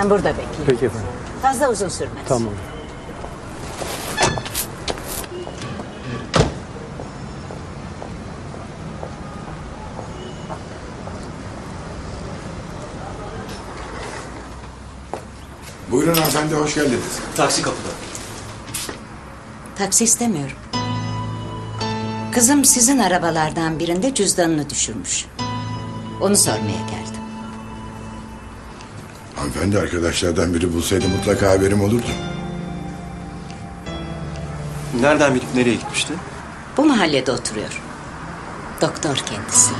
Sen burada bekle. Peki efendim. Fazla uzun sürmez. Tamam. Buyurun hanımefendi hoş geldiniz. Taksi kapıda. Taksi istemiyorum. Kızım sizin arabalardan birinde cüzdanını düşürmüş. Onu sormaya geldim. Hanımefendi arkadaşlardan biri bulsaydı mutlaka haberim olurdu. Nereden bilip nereye gitmişti? Bu mahallede oturuyor. Doktor kendisi.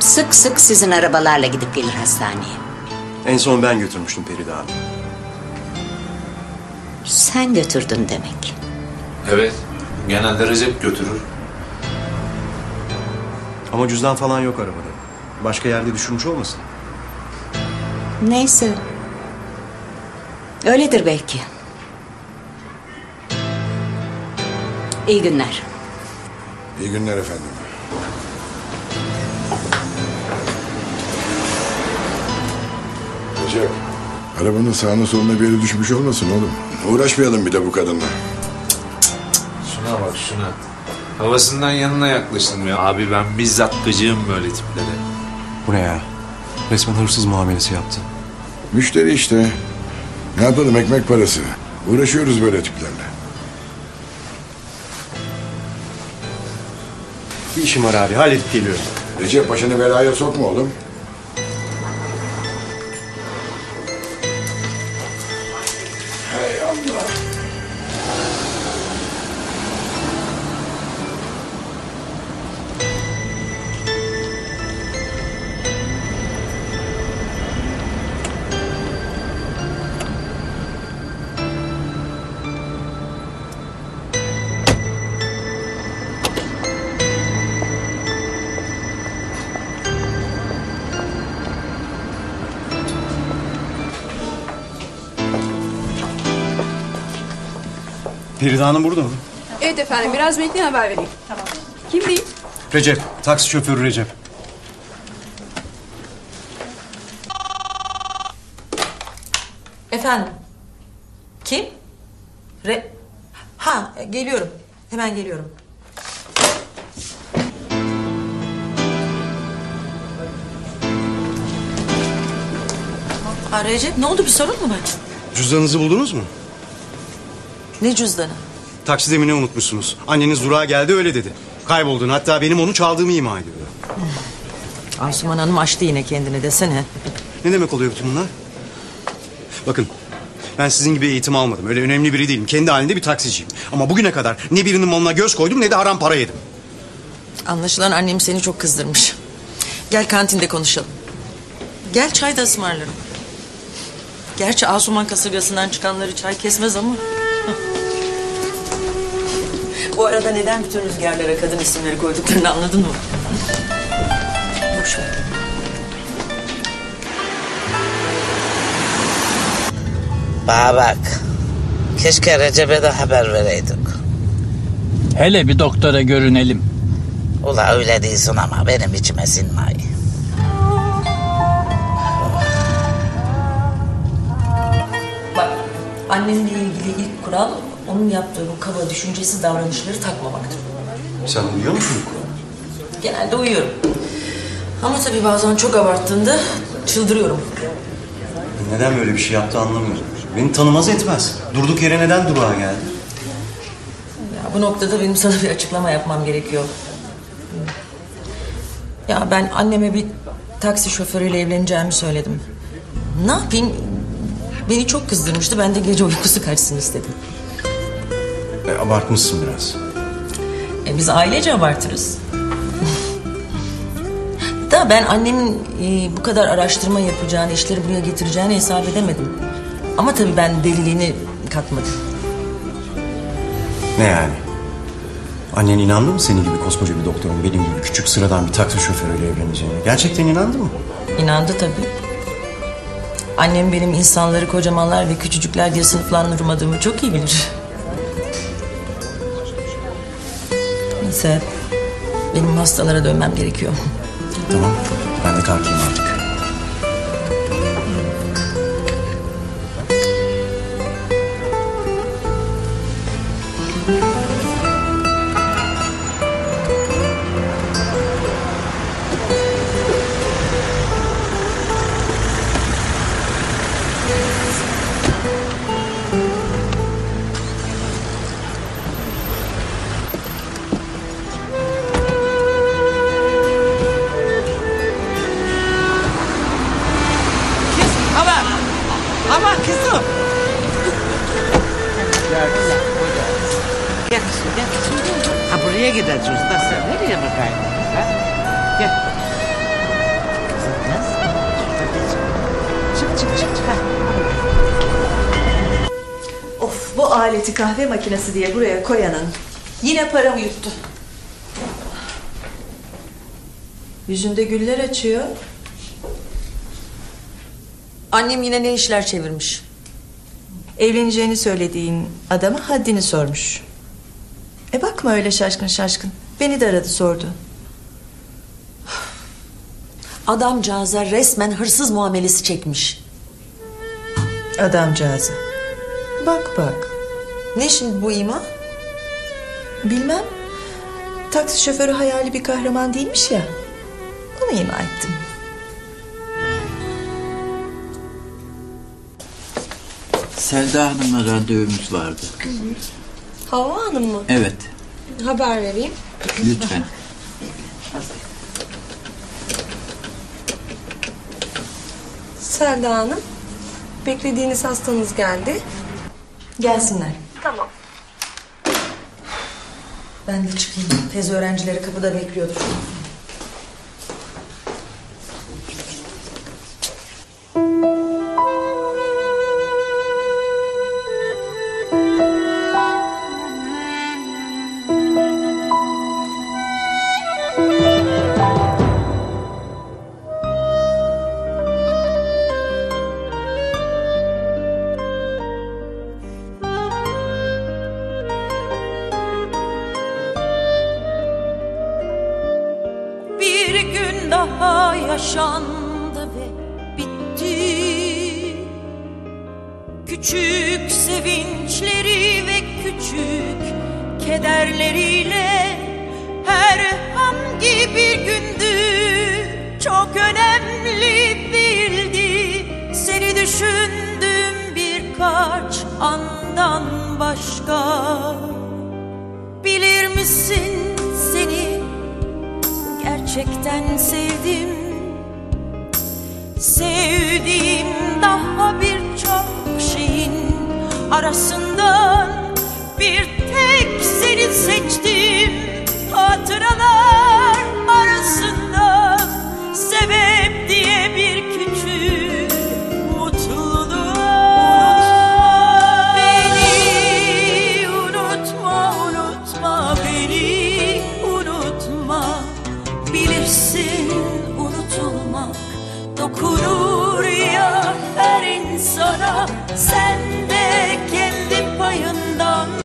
Sık sık sizin arabalarla gidip gelir hastaneye. En son ben götürmüştüm Feride abi. Sen götürdün demek. Evet. Genelde Recep götürür. Ama cüzdan falan yok arabada. Başka yerde düşürmüş olmasın? Neyse. Öyledir belki. İyi günler. İyi günler efendim. Recep, arabanın sağına soluna bir yere düşmüş olmasın oğlum. Uğraşmayalım bir de bu kadınla. Şuna bak şuna. Havasından yanına yaklaştım ya. Abi ben bizzat gıcığım böyle tiplere. Bu ne ya? Resmen hırsız muamelesi yaptı. Müşteri işte. Ne yapalım ekmek parası. Uğraşıyoruz böyle tiplerle. Bir işim var abi. Halledip geliyorum. Recep başını belaya sokma oğlum. Feride Hanım burada mı? Evet efendim biraz bekleyin haber vereyim. Tamam. Kim değil? Recep. Taksi şoförü Recep. Efendim? Kim? Re... Ha geliyorum. Hemen geliyorum. Ha Recep ne oldu bir sorun mu var? Cüzdanınızı buldunuz mu? Ne cüzdanı? Takside mi ne unutmuşsunuz? Anneniz durağa geldi öyle dedi. Kaybolduğunu hatta benim onu çaldığımı ima ediyor. Asuman Hanım açtı yine kendini desene. Ne demek oluyor bütün bunlar? Bakın ben sizin gibi eğitim almadım. Öyle önemli biri değilim. Kendi halinde bir taksiciyim. Ama bugüne kadar ne birinin malına göz koydum ne de haram para yedim. Anlaşılan annem seni çok kızdırmış. Gel kantinde konuşalım. Gel çay da ısmarlarım. Gerçi Asuman kasırgasından çıkanları çay kesmez ama. Bu arada neden bütün rüzgarlara kadın isimleri koyduklarını anladın mı? Boş ver. Bana bak. Keşke Recep'e de haber vereydik. Hele bir doktora görünelim. Ula öyle değilsin ama benim içime sinmay. Annemle ilgili ilk kural onun yaptığı bu kaba düşüncesiz davranışları takmamaktır. Sen uyuyor musun bu Kur'an? Genelde uyuyorum. Ama tabii bazen çok abarttığında çıldırıyorum. Neden böyle bir şey yaptı anlamıyorum. Beni tanımaz etmez. Durduk yere neden durağa geldi? Ya bu noktada benim sana bir açıklama yapmam gerekiyor. Ya ben anneme bir taksi şoförüyle evleneceğimi söyledim. Ne yapayım? Beni çok kızdırmıştı. Ben de gece uykusu kaçsın istedim. E, abartmışsın biraz. E, biz ailece abartırız. da ben annemin e, bu kadar araştırma yapacağını, işleri buraya getireceğini hesap edemedim. Ama tabii ben deliliğini katmadım. Ne yani? Annen inandı mı senin gibi koskoca bir doktorun benim gibi küçük sıradan bir taksi şoförüyle evleneceğine? Gerçekten inandı mı? İnandı tabii. Annem benim insanları kocamanlar ve küçücükler diye sınıflandırmadığımı çok iyi bilir. Neyse, benim hastalara dönmem gerekiyor. Tamam. Ben de kalkayım artık. Gel kızım gel. Ha buraya gideceğiz sen nereye bakayım? Ha? Gel. Kızım kız. Çık çık çık çık. Of bu aleti kahve makinesi diye buraya koyanın yine paramı yuttu. Yüzünde güller açıyor. Annem yine ne işler çevirmiş. Evleneceğini söylediğin adama haddini sormuş. E bakma öyle şaşkın şaşkın. Beni de aradı sordu. Adamcağıza resmen hırsız muamelesi çekmiş. Adamcağızı. Bak bak. Ne şimdi bu ima? Bilmem. Taksi şoförü hayali bir kahraman değilmiş ya. Onu ima ettim. Selda Hanım'la randevumuz vardı. Havva Hanım mı? Evet, Haber vereyim. lütfen. Selda Hanım. Beklediğiniz hastanız geldi. Gelsinler. Tamam. Ben de çıkayım. Tez öğrencileri kapıda bekliyordur. Daha yaşandı ve bitti. Küçük sevinçleri ve küçük kederleriyle Herhangi bir gündü çok önemli değildi Seni düşündüm birkaç andan başka. Bilir misin gerçekten sevdim. Sevdiğim daha birçok şeyin arasından Bir tek seni seçtim